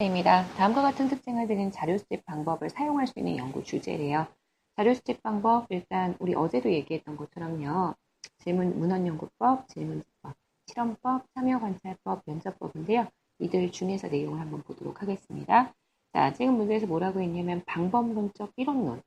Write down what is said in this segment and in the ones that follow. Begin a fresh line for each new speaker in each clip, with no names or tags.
입니다. 다음과 같은 특징을 지닌 자료 수집 방법을 사용할 수 있는 연구 주제래요. 자료 수집 방법, 일단 우리 어제도 얘기했던 것처럼요. 질문 문헌 연구법, 질문지법, 실험법, 참여 관찰법, 면접법인데요. 이들 중에서 내용을 한번 보도록 하겠습니다. 자, 지금 문제에서 뭐라고 했냐면 방법론적 이론론.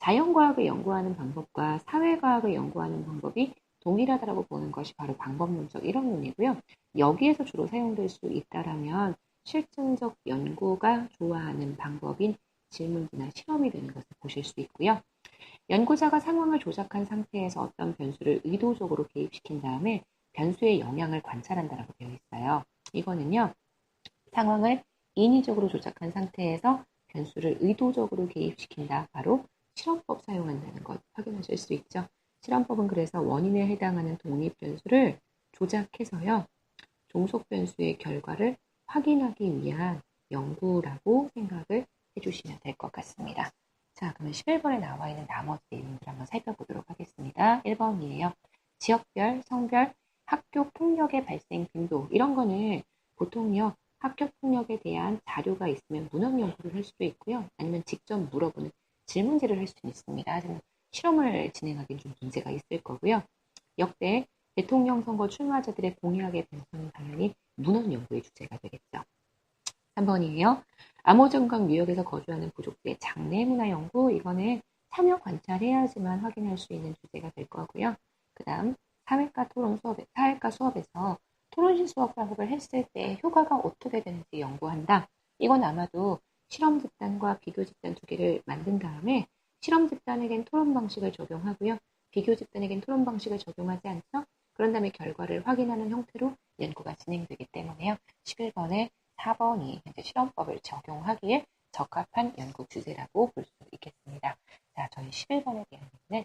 자연과학을 연구하는 방법과 사회과학을 연구하는 방법이 동일하다고 보는 것이 바로 방법론적 이론론이고요. 여기에서 주로 사용될 수 있다라면 실증적 연구가 좋아하는 방법인 질문지나 실험이 되는 것을 보실 수 있고요. 연구자가 상황을 조작한 상태에서 어떤 변수를 의도적으로 개입시킨 다음에 변수의 영향을 관찰한다라고 되어 있어요. 이거는요. 상황을 인위적으로 조작한 상태에서 변수를 의도적으로 개입시킨다. 바로 실험법 사용한다는 것 확인하실 수 있죠. 실험법은 그래서 원인에 해당하는 독립 변수를 조작해서요. 종속 변수의 결과를 확인하기 위한 연구라고 생각을 해주시면 될 것 같습니다. 자, 그러면 11번에 나와 있는 나머지 내용들 한번 살펴보도록 하겠습니다. 1번이에요. 지역별, 성별, 학교 폭력의 발생 빈도 이런 거는 보통요 학교 폭력에 대한 자료가 있으면 문헌 연구를 할 수도 있고요 아니면 직접 물어보는 질문지를 할 수는 있습니다. 하지만 실험을 진행하기는 좀 문제가 있을 거고요. 역대 대통령 선거 출마자들의 공약의 변수는 당연히 문헌 연구의 주제가 되겠죠. 3번이에요. 암호정강 뉴욕에서 거주하는 부족들의 장례 문화 연구 이거는 참여 관찰해야지만 확인할 수 있는 주제가 될 거고요. 그 다음 사회과 토론 수업에 사회과 수업에서 토론식 수업 작업을 했을 때 효과가 어떻게 되는지 연구한다. 이건 아마도 실험 집단과 비교 집단 두 개를 만든 다음에 실험 집단에겐 토론 방식을 적용하고요. 비교 집단에겐 토론 방식을 적용하지 않죠. 그런 다음에 결과를 확인하는 형태로 연구가 진행되기 때문에요. 11번에 4번이 현재 실험법을 적용하기에 적합한 연구 주제라고 볼 수 있겠습니다. 자, 저희 11번에 대한 얘기는